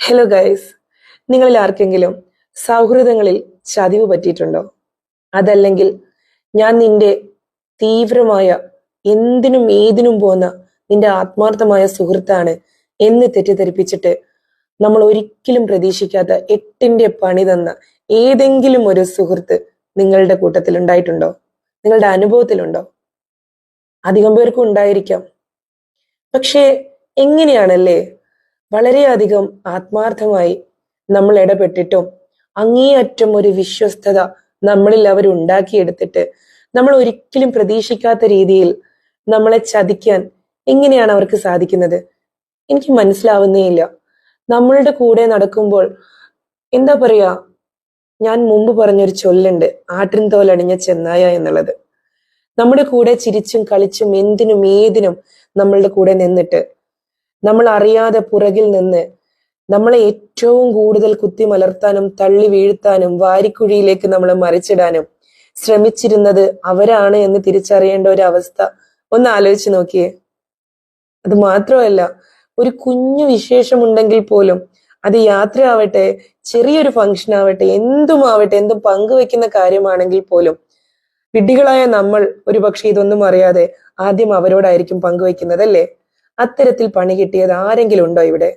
Hello guys നിങ്ങളിൽ ആർക്കെങ്കിലും സൗഹൃദങ്ങളിൽ ചതിവ് പറ്റിയിട്ടുണ്ടോ? അതല്ലെങ്കിൽ ഞാൻ നിന്റെ തീവ്രമായ എന്തിനും ഏതിനും പോന്ന നിന്റെ ആത്മാർത്ഥമായ സുഹൃത്താണ് എന്ന് തെറ്റിദ്ധരിപ്പിച്ചിട്ട് നമ്മൾ ഒരിക്കലും പ്രതീക്ഷിക്കാത്ത എട്ടിന്റെ പണി തന്ന ഏതെങ്കിലും ഒരു സുഹൃത്ത് നിങ്ങളുടെ കൂട്ടത്തിൽ ഉണ്ടായിട്ടുണ്ടോ? നിങ്ങളുടെ അനുഭവത്തിലുണ്ടോ? അധികം പേർക്കും ഉണ്ടായിരിക്കാം. പക്ഷേ എങ്ങനെയാണല്ലേ വളരെയധികം ആത്മാർത്ഥമായി നമ്മൾ ഇടപെട്ടിട്ടും അങ്ങേയറ്റം ഒരു വിശ്വസ്തത നമ്മളിൽ അവർ ഉണ്ടാക്കിയെടുത്തിട്ട് നമ്മൾ ഒരിക്കലും പ്രതീക്ഷിക്കാത്ത രീതിയിൽ നമ്മളെ ചതിക്കാൻ എങ്ങനെയാണ് അവർക്ക് സാധിക്കുന്നത്? എനിക്ക് മനസ്സിലാവുന്നേ ഇല്ല. നമ്മളുടെ കൂടെ നടക്കുമ്പോൾ എന്താ പറയാ? ഞാൻ മുമ്പ് പറഞ്ഞൊരു ചൊല്ലുണ്ട് ആട്ടിൻ തോലണിഞ്ഞ ചെന്നായ എന്നുള്ളത്. നമ്മുടെ കൂടെ ചിരിച്ചും കളിച്ചും എന്തിനും ഏതിനും നമ്മളുടെ കൂടെ നിന്നിട്ട് നമ്മൾ അറിയാതെ പുറകിൽ നിന്ന് നമ്മളെ ഏറ്റവും കൂടുതൽ കുത്തി മലർത്താനും തള്ളി വീഴ്ത്താനും വാരിക്കുഴിയിലേക്ക് നമ്മളെ മറിച്ചിടാനും ശ്രമിച്ചിരുന്നത് അവരാണ് എന്ന് തിരിച്ചറിയേണ്ട ഒരു അവസ്ഥ ഒന്ന് ആലോചിച്ച് നോക്കിയേ. അത് മാത്രമല്ല ഒരു കുഞ്ഞു വിശേഷമുണ്ടെങ്കിൽ പോലും അത് യാത്രയാവട്ടെ ചെറിയൊരു ഫംഗ്ഷൻ ആവട്ടെ എന്തുമാവട്ടെ എന്തും പങ്കുവെക്കുന്ന കാര്യമാണെങ്കിൽ പോലും വിഡ്ഢികളായ നമ്മൾ ഒരു പക്ഷെ ഇതൊന്നും അറിയാതെ ആദ്യം അവരോടായിരിക്കും പങ്കുവെക്കുന്നത് അല്ലേ അത്തരത്തിൽ പണി കിട്ടിയത് ആരെങ്കിലും ഉണ്ടോ ഇവിടെ?